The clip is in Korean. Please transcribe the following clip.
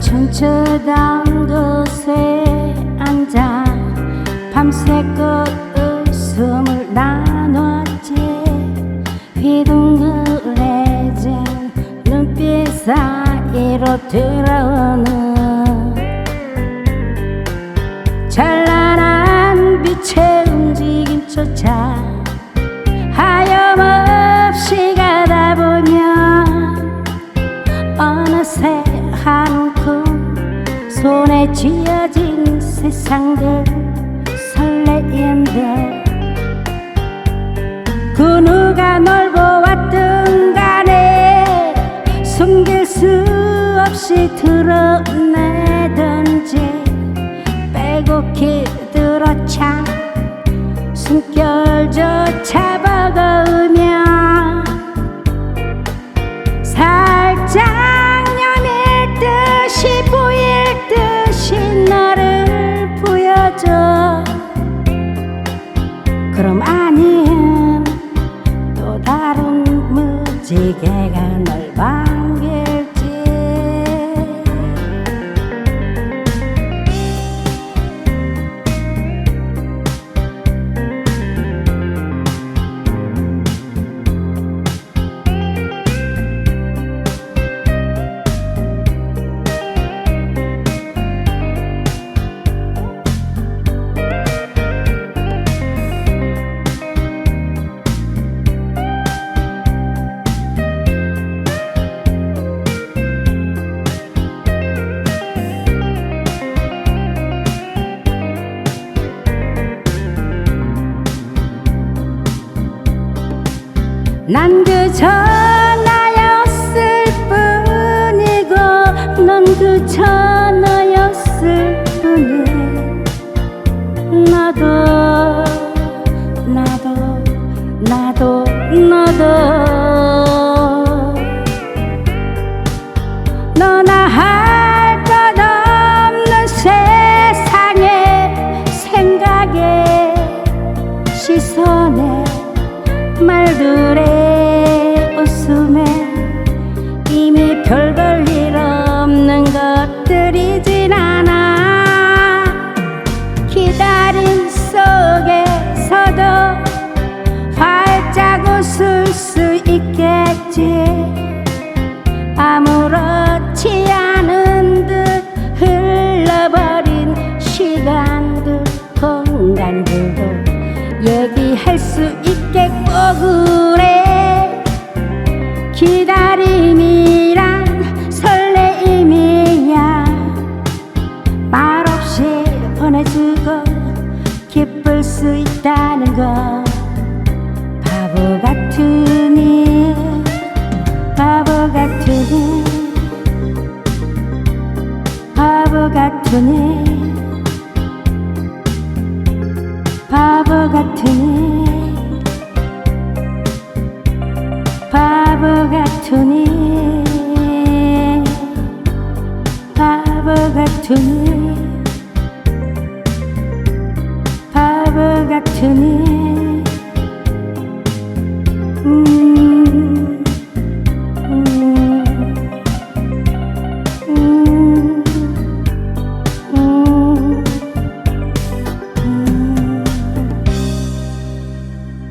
춤추던 곳에 앉아 밤새껏 웃음을 나눴지. 휘둥그레진 눈빛 사이로 들어오는 찬란한 빛의 움직임조차 쥐어진 세상들 설레인데 그 누가 널 보았든 간에 숨길 수 없이 드러내든지 빼곡히 들어차 숨결 그럼 아니면 또 다른 무지개가 널반 难得成 있겠지. 아무렇지 않은 듯 흘러버린 시간들 공간들도 얘기할 수 있겠고 그래 기다림이란 설레임이야. 말없이 보내주고 기쁠 수 있다는 거 바보 같으 바보 같으니 바보 같으니 바보 같으니 바보 같으니 바보 같으니